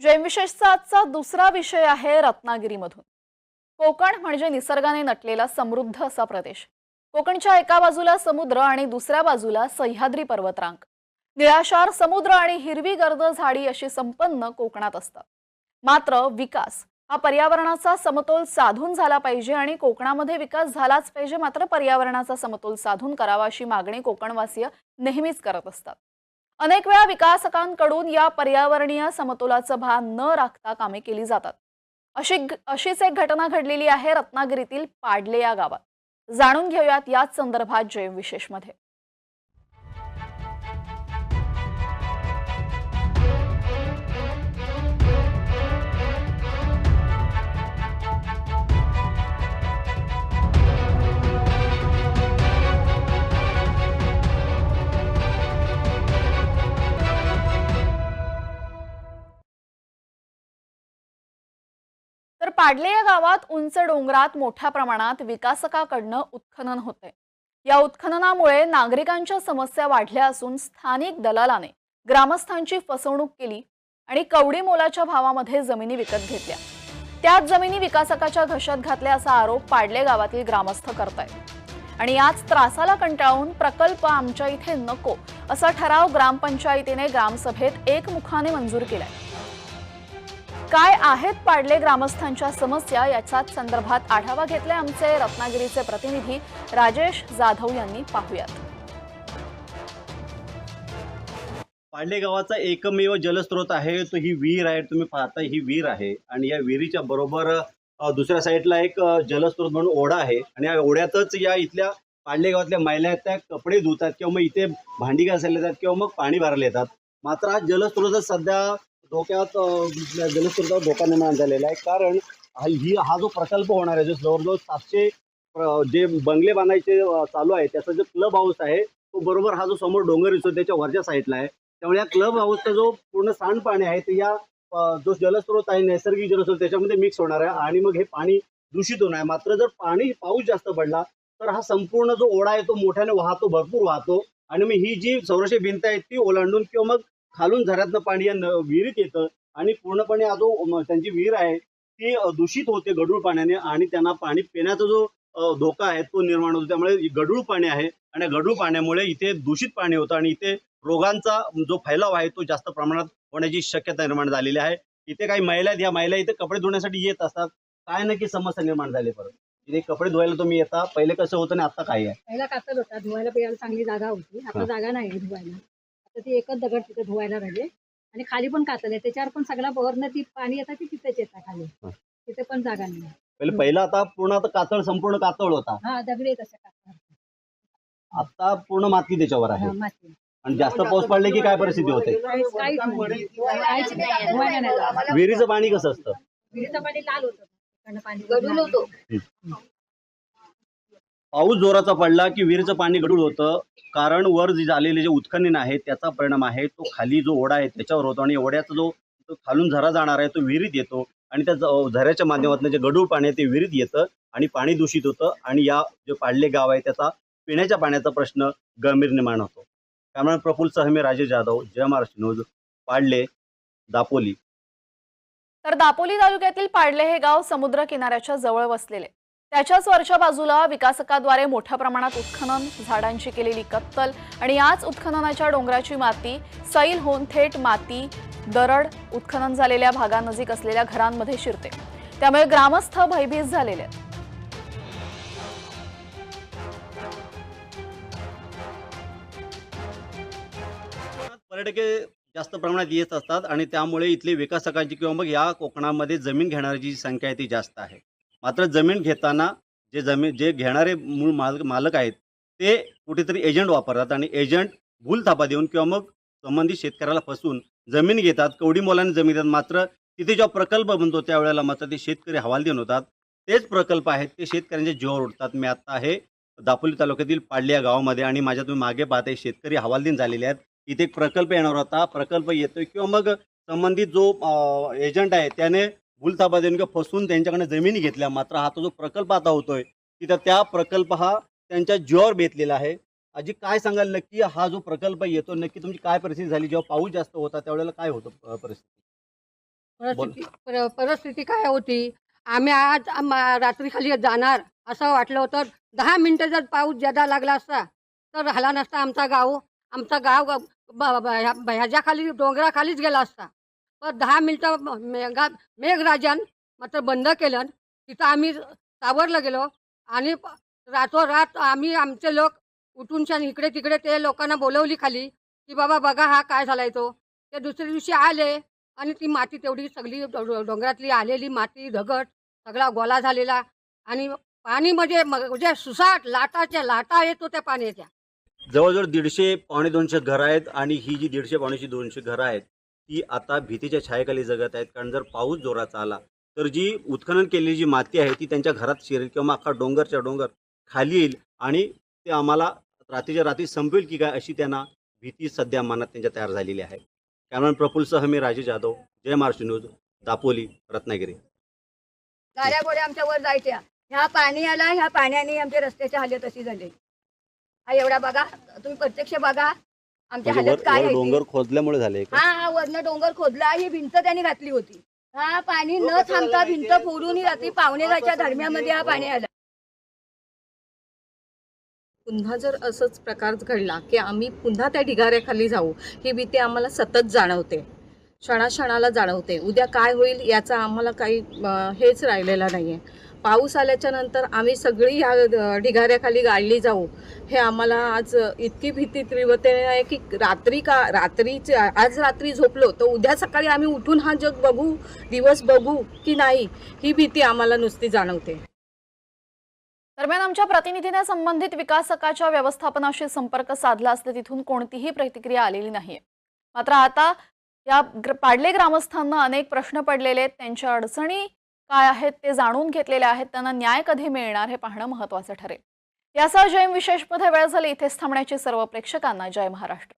जयविशेषचा आजचा दुसरा विषय आहे रत्नागिरीमधून. कोकण म्हणजे निसर्गाने नटलेला समृद्ध असा प्रदेश. कोकणच्या एका बाजूला समुद्र आणि दुसऱ्या बाजूला सह्याद्री पर्वतरांग. निळाशार समुद्र आणि हिरवी गर्द झाडी अशी संपन्न कोकणात असतात. मात्र विकास हा पर्यावरणाचा समतोल साधून झाला पाहिजे आणि कोकणामध्ये विकास झालाच पाहिजे मात्र पर्यावरणाचा समतोल साधून करावा अशी मागणी कोकणवासीय नेहमीच करत असतात. अनेक वेळा विकासकांकडून या पर्यावरणीय समतोलाचं भान न राखता कामे केली जातात. अशी अशीच एक घटना घडलेली आहे रत्नागिरीतील पाडले या गावात. जाणून घेऊयात याच संदर्भात जैव विशेषमध्ये पाडले या गावात उंच डोंगरात मोठ्या प्रमाणात विकासकाकडनं उत्खनन होते या उत्खननामुळे नागरिकांच्या समस्या वाढल्या असून स्थानिक दलालाने ग्रामस्थांची फसवणूक केली आणि कवडी मोलाच्या भावामध्ये जमिनी विकत घेतल्या. त्याच जमिनी विकासकाच्या घशात घातल्या असा आरोप पाडले गावातील ग्रामस्थ करतायत. आणि याच त्रासाला कंटाळून प्रकल्प आमच्या इथे नको असा ठराव ग्रामपंचायतीने ग्रामसभेत एकमुखाने मंजूर केलाय. काय आहेत पाडले ग्रामस्थांच्या समस्या याच्याच संदर्भात आढावा घेतलाय आमचे रत्नागिरीचे प्रतिनिधी राजेश जाधव यांनी पाहूयात. पाडले गावाचा एकमेव जलस्रोत आहे तो ही विहीर आहे. तुम्ही पाहता ही विहीर आहे. आणि या विहिरीच्या बरोबर दुसऱ्या साईडला एक जलस्रोत म्हणून ओढा आहे. आणि या ओढ्यातच या इथल्या पाडले गावातल्या महिला आहेत त्या कपडे धुतात किंवा मग इथे भांडी घासायला येतात किंवा मग पाणी भरायला येतात. मात्र हा जलस्रोत सध्या धोक्यात जलस्रोतावर धोका निर्माण झालेला आहे. कारण हा- ही हा जो प्रकल्प होणार आहे जो जवळजवळ सातशे जे बंगले बांधायचे चालू आहे त्याचा जो क्लब हाऊस आहे तो बरोबर हा जो समोर डोंगर दिसतो त्याच्या वरच्या साईडला आहे. त्यामुळे या क्लब हाऊसचा जो पूर्ण सांडपाणी आहे ते या जो जलस्रोत आहे नैसर्गिक जलस्रोत त्याच्यामध्ये मिक्स होणार आहे. आणि मग हे पाणी दूषित होणार आहे. मात्र जर पाणी पाऊस जास्त पडला तर हा संपूर्ण जो ओढा आहे तो मोठ्याने वाहतो भरपूर वाहतो. आणि मग ही जी संरक्षण भिंत आहे ती ओलांडून किंवा मग खालून झऱ्यातनं पाणी विहिरीत येतं आणि पूर्णपणे जो त्यांची विहीर आहे ती दूषित होते गढूळ पाण्याने आणि त्यांना पाणी पिण्याचा जो धोका आहे तो निर्माण होतो. त्यामुळे गढूळ पाणी आहे आणि गढूळ पाण्यामुळे इथे दूषित पाणी होतं आणि इथे रोगांचा जो फैलाव आहे तो जास्त प्रमाणात होण्याची शक्यता निर्माण झालेली आहे. इथे काही महिला आहेत. या महिला इथे कपडे धुण्यासाठी येत असतात. काय नक्की समस्या निर्माण झाली परत? इथे कपडे धुवायला तुम्ही येता. पहिले कसं होतं आणि आता काय आहे? पहिला कातल होता. धुवायला प्यायला चांगली जागा होती. आता. जागा नाही धुवायला. आता ती एकच दगड तिथे धुवायला राहिले. आणि खाली पण कातल त्याच्यावर पण सगळा वरनं ती पाणी येतं ती तिथेच येतं खाली. तिथे पण जागा नाही. पहिले पहिला आता पूर्ण आता कातळ संपूर्ण कातळ होता. हा दगडी कातळ आता पूर्ण माती त्याच्यावर आहे. हा, माती. आणि जास्त पाऊस पडले की काय परिस्थिती होते. विहिरीचं पाणी कसं असतं? विहिरीचं पाणी लाल होतं. पाणी गढूळ होतो. पाऊस जोराचा पडला की विहिरीचं पाणी गढूळ होतं. कारण वर जे झालेले जे उत्खनन आहे त्याचा परिणाम आहे. तो खाली जो ओढा आहे त्याच्यावर होतो. आणि ओढ्याचा जो खालून झरा जाणार आहे तो विहिरीत येतो. आणि त्या झऱ्याच्या माध्यमातून जे गढूळ पाणी आहे ते विहिरीत येतं आणि पाणी दूषित होतं. आणि या जे पाडले गाव आहे त्याचा पिण्याच्या पाण्याचा प्रश्न गंभीर निर्माण होतो. त्यामुळे प्रफुल्ल सहमे राजे जाधव जय महाराष्ट्र न्यूज पाडले दापोली. तर दापोली तालुक्यातील पाडले हे गाव समुद्र किनाऱ्याच्या जवळ वसलेले. त्याच्याच वरच्या बाजूला विकासकाद्वारे मोठ्या प्रमाणात उत्खनन झाडांची केलेली कत्तल आणि याच उत्खननाच्या डोंगराची माती सैल होऊन थेट माती दरड उत्खनन झालेल्या भागानजीक असलेल्या घरांमध्ये शिरते. त्यामुळे ग्रामस्थ भयभीत झालेले आहेत. पर्यटके जास्त प्रमाणात येत असतात आणि त्यामुळे इथले विकासकांची किंवा मग या कोकणामध्ये जमीन घेणाऱ्याची जी संख्या आहे ती जास्त आहे. मात्र जमीन घेताना जे जमीन जे घेणारे मूळ माल मालक आहेत ते कुठेतरी एजंट वापरतात आणि एजंट भूल थापा देऊन किंवा मग संबंधित शेतकऱ्याला फसवून जमीन घेतात कवडी मोलाने जमीन देतात मात्र तिथे जेव्हा प्रकल्प बनतो त्यावेळेला मात्र ते शेतकरी हवालदिन होतात. तेच प्रकल्प आहेत ते शेतकऱ्यांच्या जीवावर उठतात मी आता आहे दापोली तालुक्यातील पाडली या गावामध्ये आणि माझ्या तुम्ही मागे पाहते शेतकरी हवालदिन झालेले आहेत. इथे एक प्रकल्प येणार होता. प्रकल्प येतोय किंवा मग संबंधित जो एजंट आहे त्याने भूलथापा देऊन किंवा फसवून त्यांच्याकडे जमिनी घेतल्या. मात्र हा तो जो प्रकल्प आता होतोय तिथं त्या प्रकल्प हा त्यांच्या जीवावर बेतलेला आहे. आजी काय सांगाल? नक्की हा जो प्रकल्प येतो नक्की तुमची काय परिस्थिती झाली? जेव्हा पाऊस जास्त होता त्यावेळेला काय होतं परिस्थिती? परिस्थिती काय होती? आम्ही आज रात्री खाली जाणार असं वाटलं होतं. दहा मिनिटं जर पाऊस ज्यादा लागला असता तर राहिला नसता आमचा गाव. आमचा गाव ब- ब- ह्याच्याखाली डोंगराखालीच गेला असता. पर दहा मिनटं मेघा मेघराजन मात्र बंद केलं तिथं आम्ही सावरलं गेलो आणि रातोरात आम्ही आमचे लोक उठून छान इकडे तिकडे ते लोकांना बोलवली खाली की बाबा बघा हा काय झालाय तो. ते दुसऱ्या दिवशी आले आणि ती माती तेवढी सगळी डोंगरातली आलेली माती दगड सगळा गोला झालेला आणि पाणी म्हणजे म्हणजे सुसाट लाटाच्या लाटा येतो त्या पाण्याच्या. जवळजवळ दीडशे पावणे दोनशे घरं आहेत आणि ही जी दीडशे पावणेशे दोनशे घरं आहेत ती आता भीतीच्या छायेखाली जगत आहेत. कारण जर पाऊस जोराचा आला तर जी उत्खनन केलेली जी माती आहे ती त्यांच्या घरात शिरेल किंवा अख्खा डोंगरच्या डोंगर खाली येईल आणि ते आम्हाला रात्रीच्या रात्री संपेल की काय अशी त्यांना भीती सध्या मनात त्यांच्या तयार झालेली आहे. कॅमेरामॅन प्रफुल्लसह मी राजेश जाधव. जय महाराष्ट्र न्यूज दापोली रत्नागिरी. गाड्या गोड्या आमच्या वर जायच्या. ह्या पाणी आला ह्या पाण्याने आमच्या रस्त्याच्या हालत अशी झाली. हा एवढा बघा तुम्ही प्रत्यक्ष बघा. आमची म्हणजे हालत वर काय वर आहे डोंगर ती. खोदल्यामुळे झाले हा हा वरनं डोंगर खोदला ही भिंत त्यांनी घातली होती. हा पाणी न थांबता भिंत फोडून ही रात्री पावणे दहाच्या दरम्यामध्ये हा पाणी आला. पुन्हा जर असंच प्रकार घडला की आम्ही पुन्हा त्या ढिगाऱ्याखाली जाऊ ही भीती आम्हाला सतत जाणवते. क्षणाक्षणाला जाणवते. उद्या काय होईल याचा आम्हाला काही अं, हेच राहिलेलं नाही आहे पाऊस आल्याच्यानंतर आम्ही सगळी ह्या ढिगाऱ्याखाली गाडली जाऊ. हे आम्हाला आज इतकी भीती तीव्रतेने आहे की रात्री का रात्रीच आज रात्री झोपलो तर उद्या सकाळी आम्ही उठून हा जग बघू दिवस बघू की नाही ही भीती आम्हाला नुसती जाणवते. दरम्यान आमच्या प्रतिनिधीने संबंधित विकासकाच्या व्यवस्थापनाशी संपर्क साधला असता तिथून कोणतीही प्रतिक्रिया आलेली नाहीये. मात्र आता या पाडले ग्रामस्थांना अनेक प्रश्न पडलेले आहेत त्यांच्या अडचणी काय आहेत ते जाणून घेतलेले आहेत. त्यांना न्याय कधी मिळणार हे पाहणं महत्वाचं ठरेल. यासह जयम विशेषमध्ये वेळ झाली. इथेच थांबण्याची सर्व प्रेक्षकांना जय महाराष्ट्र.